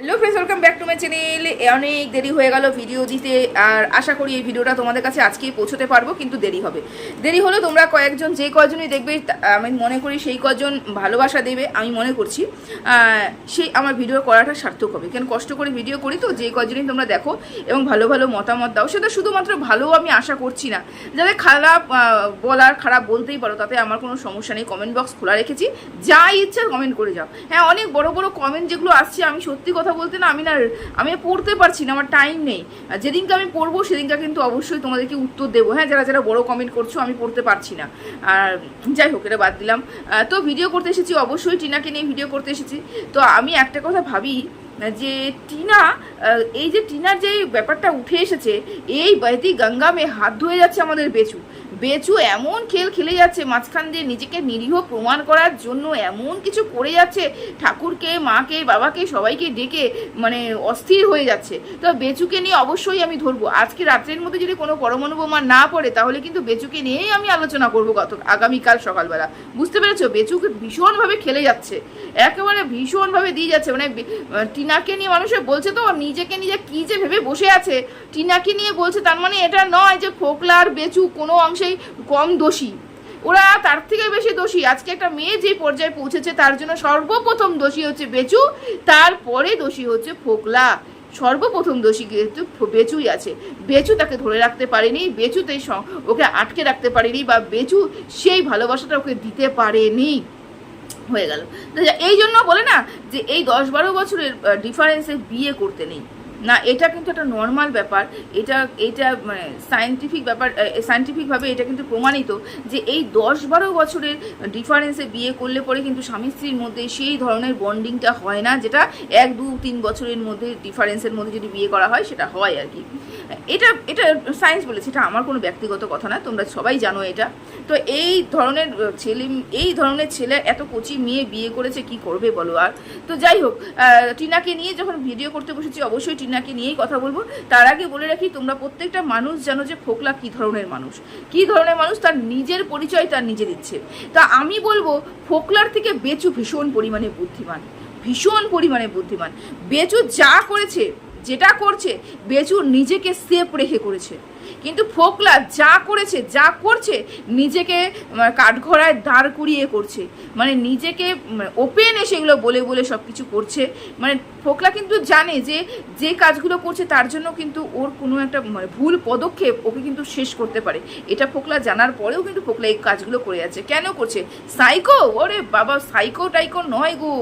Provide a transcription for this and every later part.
Hello friends welcome back to my channel অনেক দেরি হয়ে গেল ভিডিও দিতে, আর আশা করি এই ভিডিওটা তোমাদের কাছে আজকেই পৌঁছতে পারব, কিন্তু দেরি হবে। দেরি হলো তোমরা কয়েকজন, যে কয়জনই দেখবে আমি মনে করি সেই কজন ভালোবাসা দেবে, আমি মনে করছি। সেই আমার ভিডিও করাটা সার্থক হবে। কেন কষ্ট করে ভিডিও করি তো, যে কজনই তোমরা দেখো এবং ভালো ভালো মতামত দাও, সেটা শুধুমাত্র ভালো আমি আশা করছি না। যাদের খারাপ বলার, খারাপ বলতেই পারো, তাতে আমার কোনো সমস্যা নেই। কমেন্ট বক্স খোলা রেখেছি। যা ইচ্ছা কমেন্ট করে যাও। হ্যাঁ অনেক বড় বড় কমেন্ট যেগুলো আসছে, আমি সত্যি কথা বলতে না, আমি না আমি পড়তে পারছি না, আমার টাইম নেই। যেদিনকে আমি পড়ব, সেদিনকে কিন্তু অবশ্যই তোমাদেরকে উত্তর দেবো। হ্যাঁ যারা যারা বড় কমেন্ট করছ, আমি পড়তে পারছি না। আর যাই হোক, এটা বাদ দিলাম। তো ভিডিও করতে এসেছি, অবশ্যই টিনাকে নিয়ে ভিডিও করতে এসেছি। তো আমি একটা কথা ভাবি, যে টিনা এই যে টিনার যে ব্যাপারটা উঠে এসেছে, এই বাইতি গঙ্গামে হাত ধুয়ে যাচ্ছে আমাদের বেচু। বেচু এমন খেল খেলে যাচ্ছে, মাঝখান দিয়ে নিজেকে নিরীহ প্রমাণ করার জন্য এমন কিছু করে যাচ্ছে, ঠাকুরকে, মাকে, বাবাকে সবাইকে ডেকে মানে অস্থির হয়ে যাচ্ছে। তো বেচুকে নিয়ে অবশ্যই আমি ধরবো। আজকে রাত্রের মধ্যে যদি কোনো পরমাণু বোমা না পড়ে, তাহলে কিন্তু বেচুকে নিয়েই আমি আলোচনা করব গত আগামীকাল সকালবেলা। বুঝতে পেরেছ? বেচুকে ভীষণভাবে খেলে যাচ্ছে। একেবারে ভীষণভাবে দিয়ে যাচ্ছে। মানে টিনাকে নিয়ে মানুষে বলছে তো, নিজেকে নিজে কি যে ভেবে বসে আছে। টিনাকে নিয়ে বলছে, তার মানে এটা নয় যে ফোকলা আর বেচু কোনো অংশেই কম দোষী। ওরা তার থেকে বেশি দোষী। আজকে একটা মেয়ে যে পর্যায়ে পৌঁছেছে, তার জন্য সর্বপ্রথম দোষী হচ্ছে বেচু, তারপরে দোষী হচ্ছে ফোকলা। সর্বপ্রথম দোষী কিন্তু বেচুই আছে। বেচু তাকে ধরে রাখতে পারেনি বেচুতে ওকে আটকে রাখতে পারেনি বা বেচু সেই ভালোবাসাটা ওকে দিতে পারেনি। হয়ে গেল। এই জন্য বলে না যে এই দশ বারো বছরের ডিফারেন্সে বিয়ে করতে নেই। না, এটা কিন্তু একটা নর্মাল ব্যাপার। এটা এটা মানে সায়েন্টিফিক ব্যাপার সায়েন্টিফিকভাবে এটা কিন্তু প্রমাণিত যে এই দশ বারো বছরের ডিফারেন্সে বিয়ে করলে পরে কিন্তু স্বামী স্ত্রীর মধ্যে সেই ধরনের বন্ডিংটা হয় না, যেটা এক, দু, তিন বছরের মধ্যে ডিফারেন্সের মধ্যে যদি বিয়ে করা হয় সেটা হয় আর কি। এটা এটা সায়েন্স বলেছে, এটা আমার কোনো ব্যক্তিগত কথা না, তোমরা সবাই জানো এটা। তো এই ধরনের ছেলে, এই ধরনের ছেলে, এত কচি মেয়ে বিয়ে করেছে, কি করবে বলো আর? তো যাই হোক টিনাকে নিয়ে যখন ভিডিও করতে বসেছি, অবশ্যই টিনাকে নিয়েই কথা বলব। তার আগে বলে রাখি, তোমরা প্রত্যেকটা মানুষ জানো যে ফোকলা কি ধরনের মানুষ। কি ধরনের মানুষ? তার নিজের পরিচয় তার নিজে দিচ্ছে। তা আমি বলব, ফোকলার থেকে বেচু ভীষণ পরিমাণে বুদ্ধিমান। ভীষণ পরিমাণে বুদ্ধিমান। বেচু যা করেছে, যেটা করছে, বেচু নিজেকে সেফ রেখে করেছে। কিন্তু ফোকলা যা করেছে যা করছে নিজেকে মানে, কাঠঘোড়ায় দাঁড় করিয়ে করছে। মানে নিজেকে ওপেনে সেগুলো বলে বলে সব কিছু করছে। মানে ফোকলা কিন্তু জানে যে যে কাজগুলো করছে তার জন্য কিন্তু ওর কোনো একটা মানে ভুল পদক্ষেপ ওকে কিন্তু শেষ করতে পারে। এটা ফোকলা জানার পরেও কিন্তু ফোকলা এই কাজগুলো করে যাচ্ছে। কেন করছে? সাইকো ওরে বাবা সাইকো টাইকো নয় গো।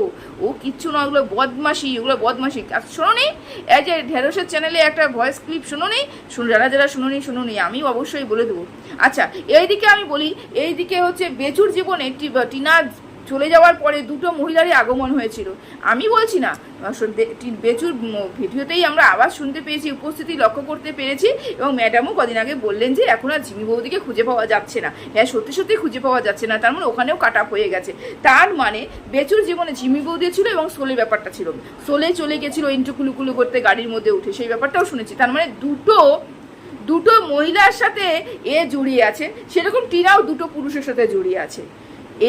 ও কিচ্ছু নয় ওগুলো বদমাসি ওগুলো বদমাসি শোনো নেই এই যে ঢেঁড়সের চ্যানেলে একটা ভয়েস ক্লিপ শোনো নেই যারা যারা শুনো নি শুনো নি আমি অবশ্যই বলে দেবো। আচ্ছা এইদিকে আমি বলি, এইদিকে হচ্ছে বেচুর জীবনে টিনা চলে যাওয়ার পরে দুটো মহিলারই আগমন হয়েছিল। আমি বলছি না বেচুর ভিডিওতেই আমরা আবার শুনতে পেয়েছি, উপস্থিতি লক্ষ্য করতে পেরেছি এবং ম্যাডামও কদিন আগে বললেন যে এখন আর ঝিমি বৌদিকে খুঁজে পাওয়া যাচ্ছে না। হ্যাঁ সত্যি সত্যি খুঁজে পাওয়া যাচ্ছে না, তার মানে ওখানেও কাট আপ হয়ে গেছে। তার মানে বেচুর জীবনে ঝিমি বৌদি ছিল এবং সোলে ব্যাপারটা ছিল। সোলে চলে গেছিল ইন্টু কুলুকুলু করতে গাড়ির মধ্যে উঠে, সেই ব্যাপারটাও শুনেছি। তার মানে দুটো দুটো মহিলার সাথে এ জড়িয়ে আছে। সেরকম টিনাও দুটো পুরুষের সাথে জড়িয়ে আছে।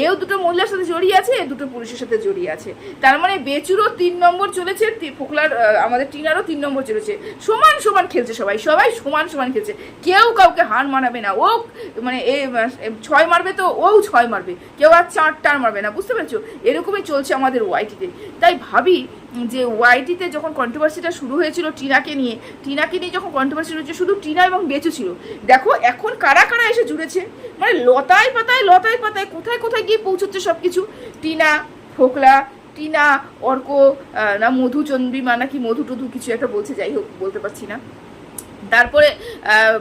এও দুটো মহিলার সাথে জড়িয়ে আছে, এ দুটো পুরুষের সাথে জড়িয়ে আছে। তার মানে বেচুরও তিন নম্বর চলেছে ফোকলার আমাদের টিনারও তিন নম্বর চলেছে। সমান সমান খেলছে সবাই সবাই সমান সমান খেলছে। কেউ কাউকে হার মানাবে না, ও মানে এ ছয় মারবে তো ও ছয় মারবে। কেউ আর চার টার মারবে না, বুঝতে পেরেছ? এরকমই চলছে আমাদের ওয়াইটিতে তাই ভাবি যে ওয়াইটিতে যখন কন্ট্রোভার্সিটা শুরু হয়েছিল টিনাকে নিয়ে টিনাকে নিয়ে যখন কন্ট্রোভার্সি হয়েছে শুধু টিনা এবং বেচু ছিল। দেখো, এখন কারা কারা এসে জুড়েছে? মানে লতায় পাতায় লতায় পাতায়, কোথায় কোথায় গিয়ে পৌঁছচ্ছে সব কিছু টিনা, ফোকলা, টিনা, অর্ক না মধু চন্দ্রিমা নাকি মধু টধু কিছু একটা বলছে, যাই হোক, বলতে পারছি না। তারপরে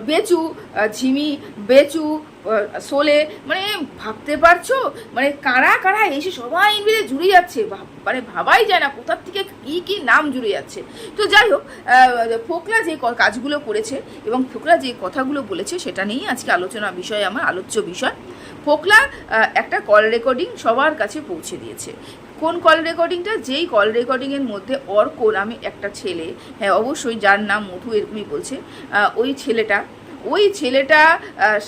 বেচু ঝিমি, বেচু সোলে মানে ভাবতে পারছ? মানে কারা কারা এসে সবাই মিলে জুড়ে যাচ্ছে? মানে ভাবাই যায় না কোথার থেকে কি কি নাম জুড়ে যাচ্ছে। তো যাই হোক ফোকলা যে কাজগুলো করেছে এবং ফোকলা যে কথাগুলো বলেছে সেটা নিয়েই আজকে আলোচনা বিষয়, আমার আলোচ্য বিষয়। ফোকলা একটা কল রেকর্ডিং সবার কাছে পৌঁছে দিয়েছে। কোন কল রেকর্ডিংটা যেই কল রেকর্ডিংয়ের মধ্যে অর্ক নামে একটা ছেলে হ্যাঁ অবশ্যই যার নাম মধু এরকমই বলছে ওই ছেলেটা ওই ছেলেটা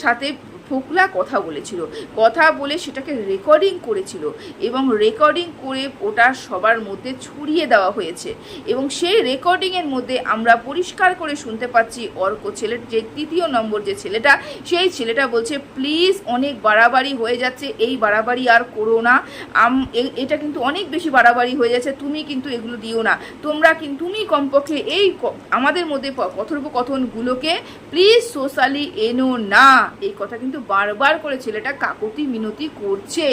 সাথে ফোকলা কথা বলেছিল। কথা বলে সেটাকে রেকর্ডিং করেছিল এবং রেকর্ডিং করে ওটা সবার মধ্যে ছড়িয়ে দেওয়া হয়েছে এবং সেই রেকর্ডিংয়ের মধ্যে আমরা পরিষ্কার করে শুনতে পাচ্ছি অর্ক ছেলের যে তৃতীয় নম্বর যে ছেলেটা, সেই ছেলেটা বলছে প্লিজ অনেক বাড়াবাড়ি হয়ে যাচ্ছে, এই বাড়াবাড়ি আর করো না। এটা কিন্তু অনেক বেশি বাড়াবাড়ি হয়ে যাচ্ছে, তুমি কিন্তু এগুলো দিও না। তোমরা কিন্তু তুমি কমপক্ষে এই আমাদের মধ্যে কথোপকথনগুলোকে প্লিজ সোশ্যালি এনো না। এই কথা কিন্তু বারবার করে ছেলেটা কাকতি মিনতি করছে।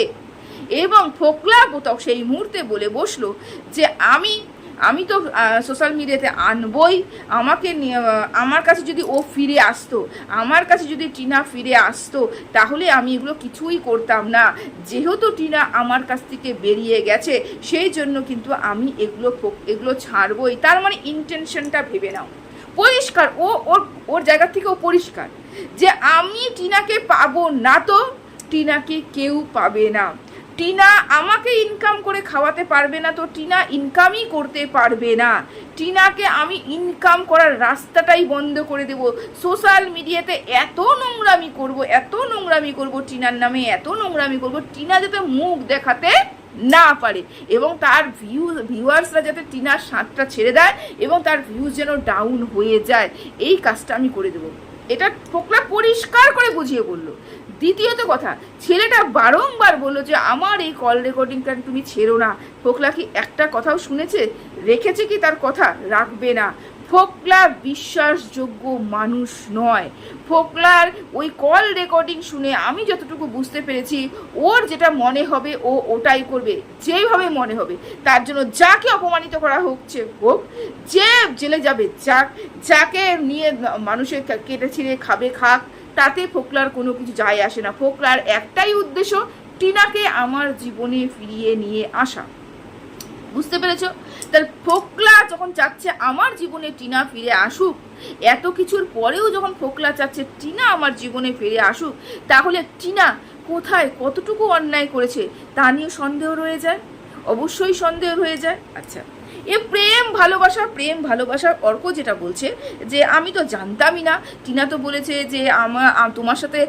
এবং ফোকলা বোতক সেই মুহূর্তে বলে বসল যে, আমি আমি তো সোশ্যাল মিডিয়াতে আনবই। আমাকে আমার কাছে যদি ও ফিরে আসতো, আমার কাছে যদি টিনা ফিরে আসতো, তাহলে আমি এগুলো কিছুই করতাম না। যেহেতু টিনা আমার কাছ থেকে বেরিয়ে গেছে, সেই জন্য কিন্তু আমি এগুলো এগুলো ছাড়বই। তার মানে ইন্টেনশনটা ভেবে নাও। পরিষ্কার, ও, ওর ওর জায়গা থেকে ও পরিষ্কার। যে আমি টিনাকে পাবো না তো টিনাকে কেউ পাবে না। টিনা আমাকে ইনকাম করে খাওয়াতে পারবে না তো টিনা ইনকামই করতে পারবে না। টিনাকে আমি ইনকাম করার রাস্তাটাই বন্ধ করে দেব। সোশ্যাল মিডিয়াতে এত নোংরামি করব, এত নোংরামি করব টিনার নামে, এত নোংরামি করব, টিনা যাতে মুখ দেখাতে না পারে এবং তার ভিউ ভিউয়ার্সরা যাতে টিনার স্বাদটা ছেড়ে দেয় এবং তার ভিউজ যেন ডাউন হয়ে যায়। এই কাজটা আমি করে দেবো। এটা ফোকলা পরিষ্কার করে বুঝিয়ে বলল। দ্বিতীয়ত কথা, ছেলেটা বারংবার বলল যে, আমার এই কল রেকর্ডিংটা তুমি ছেড়ো না। ফোকলা কি একটা কথাও শুনেছে? রেখেছে কি তার কথা? রাখবে না। ফোকলা বিশ্বাসযোগ্য মানুষ নয়। ফোকলার ওই কল রেকর্ডিং শুনে আমি যতটুকু বুঝতে পেরেছি, ওর যেটা মনে হবে ও ওটাই করবে, যেইভাবে মনে হবে, তার জন্য যাকে অপমানিত করা হচ্ছে হোক, যে জেলে যাবে, যাক, যাকে নিয়ে মানুষের কেটে ছিঁড়ে খাবে, খাক, তাতে ফোকলার কোনো কিছু যায় আসে না। ফোকলার একটাই উদ্দেশ্য, টিনাকে আমার জীবনে ফিরিয়ে নিয়ে আসা। বুঝতে পেরেছ? তাহলে ফোকলা যখন চাচ্ছে আমার জীবনে টিনা ফিরে আসুক, এত কিছুর পরেও যখন ফোকলা চাচ্ছে টিনা আমার জীবনে ফিরে আসুক, তাহলে টিনা কোথায় কতটুকু অন্যায় করেছে তা নিয়ে সন্দেহ রয়ে যায়? অবশ্যই সন্দেহ রয়ে যায়। আচ্ছা এ প্রেম ভালোবাসা, প্রেম ভালোবাসার অর্ক যেটা বলছে যে, আমি তো জানতামই না। টিনা তো বলেছে যে আমার তোমার সাথে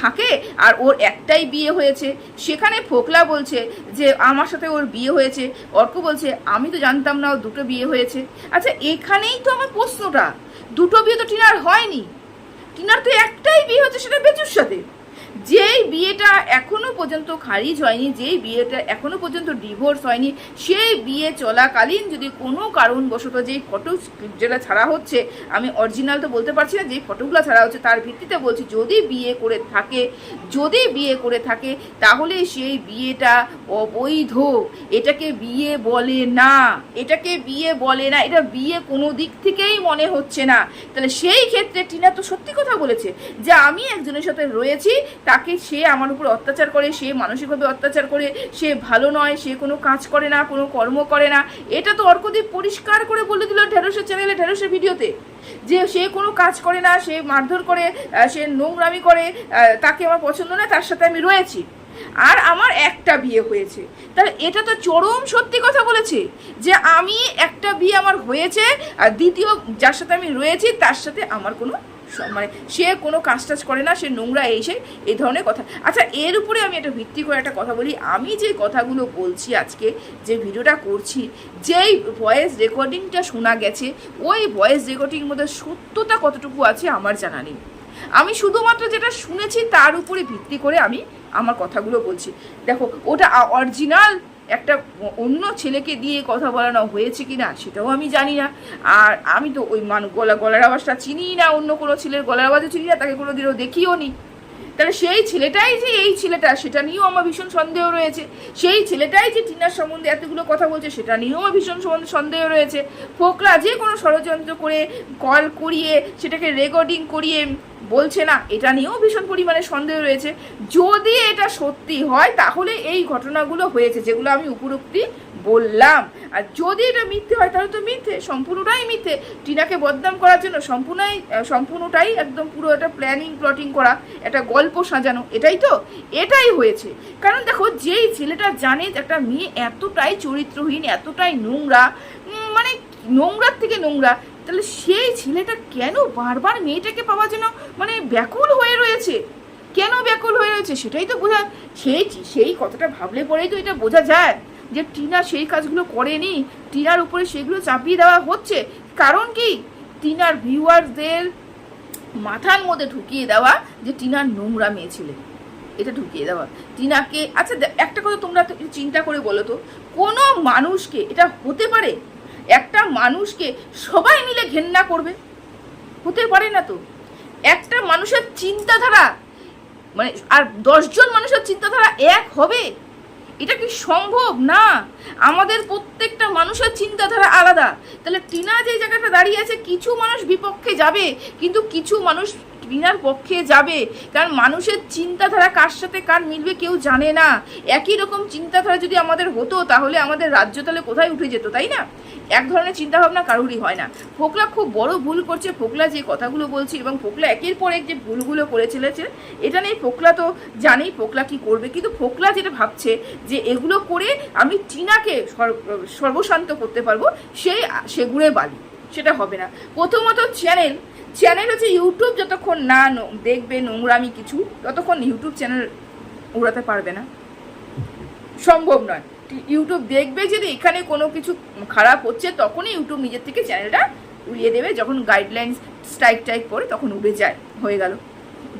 থাকে আর ওর একটাই বিয়ে হয়েছে। সেখানে ফোকলা বলছে যে, আমার সাথে ওর বিয়ে হয়েছে। অর্ক বলছে, আমি তো জানতাম না ও দুটো বিয়ে হয়েছে। আচ্ছা এখানেই তো আমার প্রশ্নটা। দুটো বিয়ে তো টিনার হয়নি। টিনার তো একটাই বিয়ে হচ্ছে সেটা বেচুর সাথে। পর্যন্ত খারিজ হয়নি, যেই বিয়েটা এখনও পর্যন্ত ডিভোর্স হয়নি, সেই বিয়ে চলাকালীন যদি কোনো কারণবশত যেই ফটো যেটা ছাড়া হচ্ছে, আমি অরিজিনাল তো বলতে পারছি না যেই ফটোগুলো ছাড়া হচ্ছে, তার ভিত্তিতে বলছি যদি বিয়ে করে থাকে, যদি বিয়ে করে থাকে, তাহলে সেই বিয়েটা অবৈধ। এটাকে বিয়ে বলে না। এটাকে বিয়ে বলে না। এটা বিয়ে কোনো দিক থেকেই মনে হচ্ছে না। তাহলে সেই ক্ষেত্রে টিনা তো সত্যি বলেছে যে আমি একজনের সাথে রয়েছি, তাকে সে আমার উপর অত্যাচার করে, সে মানসিকভাবে অত্যাচার করে, সে ভালো নয়, সে কোনো কাজ করে না, কোনো কর্ম করে না। এটা তো অর্কদীপ পরিষ্কার করে বলে দিল ঢেঁড়সের চ্যানেলে ঢেঁড়সের ভিডিওতে। যে সে কোনো কাজ করে না, সে মারধর করে সে নোংরামি করে তাকে আমার পছন্দ না তার সাথে আমি রয়েছি। আর আমার একটা বিয়ে হয়েছে। তাহলে এটা তো চরম সত্যি কথা বলেছে যে আমি একটা বিয়ে আমার হয়েছে আর দ্বিতীয় যার সাথে আমি রয়েছি তার সাথে আমার কোনো মানে সে কোনো কাজ টাজ করে না, সে নোংরা এই সে এই ধরনের কথা। আচ্ছা এর উপরে আমি একটা ভিত্তি করে একটা কথা বলি। আমি যে কথাগুলো বলছি আজকে, যে ভিডিওটা করছি, যেই ভয়েস রেকর্ডিংটা শোনা গেছে, ওই ভয়েস রেকর্ডিংয়ের মধ্যে সত্যতা কতটুকু আছে আমার জানা নেই। আমি শুধুমাত্র যেটা শুনেছি তার উপরে ভিত্তি করে আমি আমার কথাগুলো বলছি। দেখো, ওটা অরিজিনাল একটা অন্য ছেলেকে দিয়ে কথা বলানো হয়েছে কি না সেটাও আমি জানি না। আর আমি তো ওই মান, গলা, গলার আওয়াজটা চিনি না, অন্য কোনো ছেলের গলার আওয়াজও চিনি না, তাকে কোনো দিনও দেখিও নি। তাহলে সেই ছেলেটাই যে এই ছেলেটা, সেটা নিয়েও আমার ভীষণ সন্দেহ রয়েছে। সেই ছেলেটাই যে টিনার সম্বন্ধে এতগুলো কথা বলছে, সেটা নিয়েও আমার ভীষণ সন- সন্দেহ রয়েছে। ফোকরা যে কোনো ষড়যন্ত্র করে কল করিয়ে, সেটাকে রেকর্ডিং করিয়ে বলছে না, এটা নিয়েও ভীষণ পরিমাণে সন্দেহ রয়েছে। যদি এটা সত্যি হয়, তাহলে এই ঘটনাগুলো হয়েছে, যেগুলো আমি উপরোক্তি বললাম। আর যদি এটা মিথ্যে হয়, তাহলে তো মিথ্যে, সম্পূর্ণটাই মিথ্যে। টিনাকে বদনাম করার জন্য সম্পূর্ণই সম্পূর্ণটাই একদম পুরো একটা প্ল্যানিং প্লটিং করা, একটা গল্প সাজানো, এটাই তো, এটাই হয়েছে। কারণ দেখো, যেই ছেলেটা জানে একটা মেয়ে এতটাই চরিত্রহীন, এতটাই নোংরা মানে নোংরার থেকে নোংরা, তাহলে সেই ছেলেটা কেন বারবার মেয়েটাকে পাওয়ার জন্য মানে ব্যাকুল হয়ে রয়েছে? কেন ব্যাকুল হয়ে রয়েছে? সেটাই তো বোঝা, সেই সেই কথাটা ভাবলে পরেই তো এটা বোঝা যায়। যে টিনা সেই কাজগুলো করেনি, টিনার উপরে সেগুলো চাপিয়ে দেওয়া হচ্ছে, কারণ কি? টিনার ভিউয়ার্সদের মাথার মধ্যে ঢুকিয়ে দেওয়া যে টিনার নোংরা মেয়ে ছেলে, এটা ঢুকিয়ে দেওয়া। টিনাকে আচ্ছা একটা কথা তোমরা চিন্তা করে বলো তো, কোনো মানুষকে এটা হতে পারে? একটা মানুষকে সবাই মিলে ঘেন্না করবে? হতে পারে না তো। একটা মানুষের চিন্তাধারা মানে আর দশজন মানুষের চিন্তাধারা এক হবে? এটা কি সম্ভব? না। আমাদের প্রত্যেকটা মানুষের চিন্তাধারা আলাদা। তাহলে টিনা যে জায়গাটা দাঁড়িয়ে আছে, কিছু মানুষ বিপক্ষে যাবে, কিন্তু কিছু মানুষ টিনার পক্ষে যাবে? কারণ মানুষের চিন্তাধারা কার সাথে কার মিলবে কেউ জানে না। একই রকম চিন্তাধারা যদি আমাদের হতো, তাহলে আমাদের রাজ্য তাহলে কোথায় উঠে যেত, তাই না? এক ধরনের চিন্তাভাবনা কারোরই হয় না। ফোকলা খুব বড় ভুল করছে। ফোকলা যে কথাগুলো বলছে এবং ফোকলা একের পর এক যে ভুলগুলো করে চলেছে, এটা নিয়ে ফোকলা তো জানেই ফোকলা কি করবে। কিন্তু ফোকলা যেটা ভাবছে যে এগুলো করে আমি চীনাকে সর্বশান্ত করতে পারব, সেই সেগুড়ে বালি। সেটা হবে না। প্রথমত চ্যানেল চ্যানেল হচ্ছে ইউটিউব যতক্ষণ না দেখবে নোংরামি কিছু, ততক্ষণ ইউটিউব চ্যানেল উড়াতে পারবে না। সম্ভব নয়। ইউটিউব দেখবে যদি এখানে কোনো কিছু খারাপ হচ্ছে, তখনই ইউটিউব নিজের থেকে চ্যানেলটা উড়িয়ে দেবে। যখন গাইডলাইন স্ট্রাইক টাইক করে, তখন উড়ে যায়, হয়ে গেল।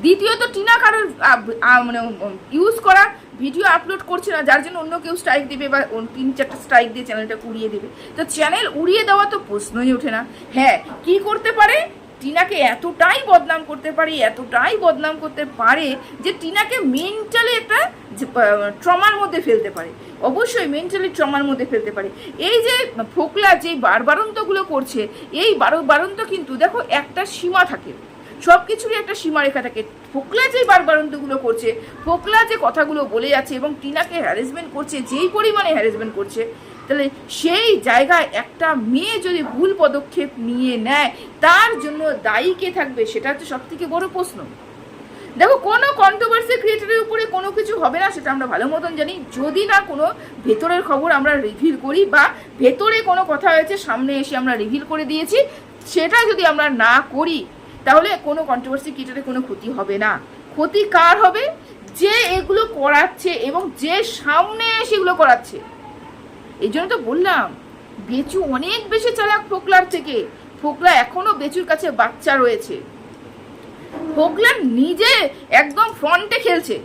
দ্বিতীয়ত টিনা কারোর মানে ইউজ করা ভিডিও আপলোড করছে না, যার জন্য অন্য কেউ স্ট্রাইক দেবে বা তিন চারটা স্ট্রাইক দিয়ে চ্যানেলটা উড়িয়ে দেবে। তো চ্যানেল উড়িয়ে দেওয়া তো প্রশ্নই ওঠে না। হ্যাঁ কি করতে পারে? টিনাকে এতটাই বদনাম করতে পারে, এতটাই বদনাম করতে পারে যে টিনাকে মেন্টালি একটা ট্রমার মধ্যে ফেলতে পারে। অবশ্যই মেন্টালি ট্রমার মধ্যে ফেলতে পারে। এই যে ফোকলা যে বারবারন্তগুলো করছে, এই বারো বারন্ত কিন্তু দেখো একটা সীমা থাকে। সব কিছুরই একটা সীমারেখা থাকে। ফোকলা যে বারবারন্তগুলো করছে, ফোকলা যে কথাগুলো বলে যাচ্ছে এবং টিনাকে হ্যারাসমেন্ট করছে, যেই পরিমাণে হ্যারাসমেন্ট করছে, তাহলে সেই জায়গায় একটা মেয়ে যদি ভুল পদক্ষেপ নিয়ে নেয়, তার জন্য দায়ী কে থাকবে সেটা হচ্ছে সব থেকে বড় প্রশ্ন। দেখো, কোনো কন্ট্রোভার্সি ক্রিয়েটারের উপরে কোনো কিছু হবে না, সেটা আমরা ভালো মতন জানি। যদি না কোনো ভেতরের খবর আমরা রিভিল করি বা ভেতরে কোনো কথা হয়েছে, সামনে এসে আমরা রিভিল করে দিয়েছি, সেটা যদি আমরা না করি তাহলে কোনো কন্ট্রোভার্সি ক্রিয়েটারের কোনো ক্ষতি হবে না। ক্ষতি কার হবে? যে এগুলো করাচ্ছে এবং যে সামনে এসে এগুলো করাচ্ছে। এই জন্য তো বললাম, বেচু অনেক বেশি চালাক ফোকলার থেকে। ফোকলা এখনও বেচুর কাছে বাচ্চা রয়েছে। ফোকলার নিজে একদম ফ্রন্টে খেলছে।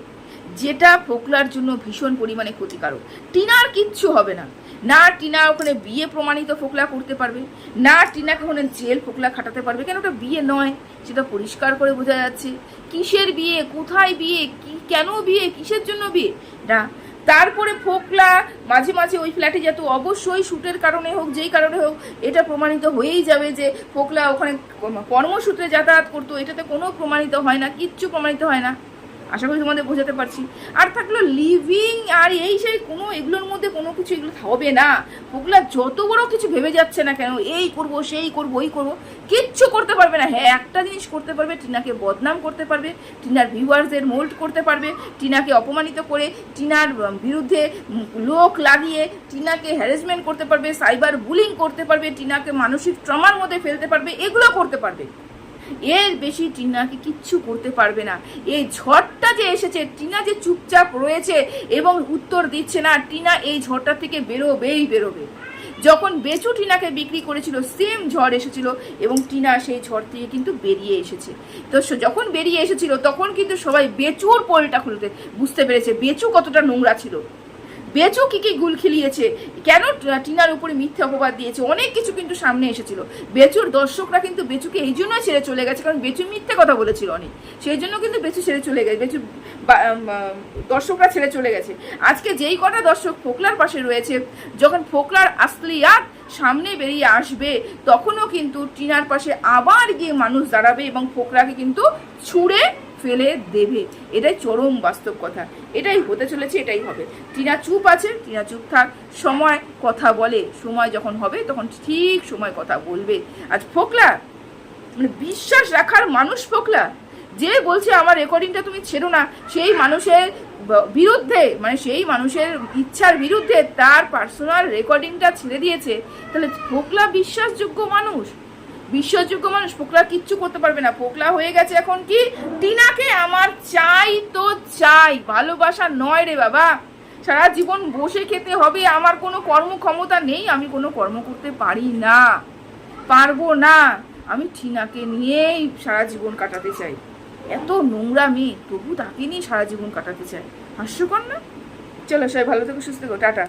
যেটা ফোকলার জন্য ভীষণ পরিমাণে ক্ষতিকারক। টিনার কিচ্ছু হবে না। না টিনা ওখানে বিয়ে প্রমাণিত ফোকলা করতে পারবে, না টিনাকে ওখানে জেল ফোকলা খাটাতে পারবে, কেন ওটা বিয়ে নয়? সেটা পরিষ্কার করে বোঝা যাচ্ছে। কিসের বিয়ে? কোথায় বিয়ে? কি, কেন বিয়ে? কিসের জন্য বিয়ে? না, তারপরে ফোকলা মাঝে মাঝে ওই ফ্ল্যাটে যেত, অবশ্যই শ্যুটের কারণে হোক, যেই কারণে হোক, এটা প্রমাণিত হয়েই যাবে যে ফোকলা ওখানে কর্মসূত্রে যাতায়াত করতো, এটাতে কোনো প্রমাণিত হয় না, কিচ্ছু প্রমাণিত হয় না। আশা করি তোমাদের বোঝাতে পারছি। আর থাকল লিভিং আর এই সেই কোনো এগুলোর মধ্যে কোনো কিছু এগুলো হবে না। ফোকলা যত বড় কিছু ভেবে যাচ্ছে না কেন, এই করব, সেই করব, ওই করব, কিচ্ছু করতে পারবে না। হ্যাঁ একটা জিনিস করতে পারবে, টিনাকে বদনাম করতে পারবে, টিনার ভিউয়ার্সদের মোল্ড করতে পারবে, টিনাকে অপমানিত করে, টিনার বিরুদ্ধে লোক লাগিয়ে, টিনাকে হ্যারাসমেন্ট করতে পারবে সাইবার বুলিং করতে পারবে, টিনাকে মানসিক ট্রমার মধ্যে ফেলতে পারবে, এগুলো করতে পারবে। এর বেশি টিনাকে কিচ্ছু করতে পারবে না। এই ঝড়টা যে এসেছে, টিনা যে চুপচাপ রয়েছে এবং উত্তর দিচ্ছে না, টিনা এই ঝড়টা থেকে বেরোবেই বেরোবে। যখন বেচু টিনাকে বিক্রি করেছিল, সেম ঝড় এসেছিল এবং টিনা সেই ঝড় থেকে কিন্তু বেরিয়ে এসেছে। তো যখন বেরিয়ে এসেছিল, তখন কিন্তু সবাই বেচুর পোলটা খুলতে বুঝতে পেরেছে, বেচু কতটা নোংরা ছিল। বেচু কি কি গুল খিলিয়েছে? কেন টিনার উপরে মিথ্যে অপবাদ দিয়েছে? অনেক কিছু কিন্তু সামনে এসেছিল। বেচুর দর্শকরা কিন্তু বেচুকে এই জন্য ছেড়ে চলে গেছে, কারণ বেচু মিথ্যে কথা বলেছিল অনেক। সেই জন্য কিন্তু বেচু ছেড়ে চলে গেছে, বেচু দর্শকরা ছেড়ে চলে গেছে। আজকে যেই কটা দর্শক ফোকলার পাশে রয়েছে, যখন ফোকলার আসলিয়াত সামনে বেরিয়ে আসবে, তখনও কিন্তু টিনার পাশে আবার গিয়ে মানুষ দাঁড়াবে এবং ফোকলাকে কিন্তু ছুঁড়ে ফেলে দেবে। এটাই চরম বাস্তব কথা। এটাই হতে চলেছে, এটাই হবে। টিনা চুপ আছে, টিনা চুপ থাক। সময় কথা বলে, সময় যখন হবে, তখন ঠিক সময় কথা বলবে। আজ ফোকলা মানে বিশ্বাস রাখার মানুষ ফোকলা, যে বলছে আমার রেকর্ডিংটা তুমি ছেড়ো না, সেই মানুষের বিরুদ্ধে মানে সেই মানুষের ইচ্ছার বিরুদ্ধে তার পার্সোনাল রেকর্ডিংটা ছেড়ে দিয়েছে। তাহলে ফোকলা বিশ্বাসযোগ্য মানুষ? বিশ্বাসযোগ্য মানুষ, পোকলা কিচ্ছু করতে পারবে না। পোকলা হয়ে গেছে এখন কি? টিনাকে আমার চাই তো চাই। ভালোবাসা নয় রে বাবা। সারা জীবন বসে খেতে হবে, আমার কোনো কর্মক্ষমতা নেই, আমি কোনো কর্ম করতে পারি না। পারব না। আমি টিনাকে নিয়েই সারা জীবন কাটাতে চাই। এত নোংরা মেয়ে, তবু তাকে নিয়ে সারা জীবন কাটাতে চাই। হাস্যকর না? চলো সবাই ভালো থেকো, সুস্থ থেকো। টাটা।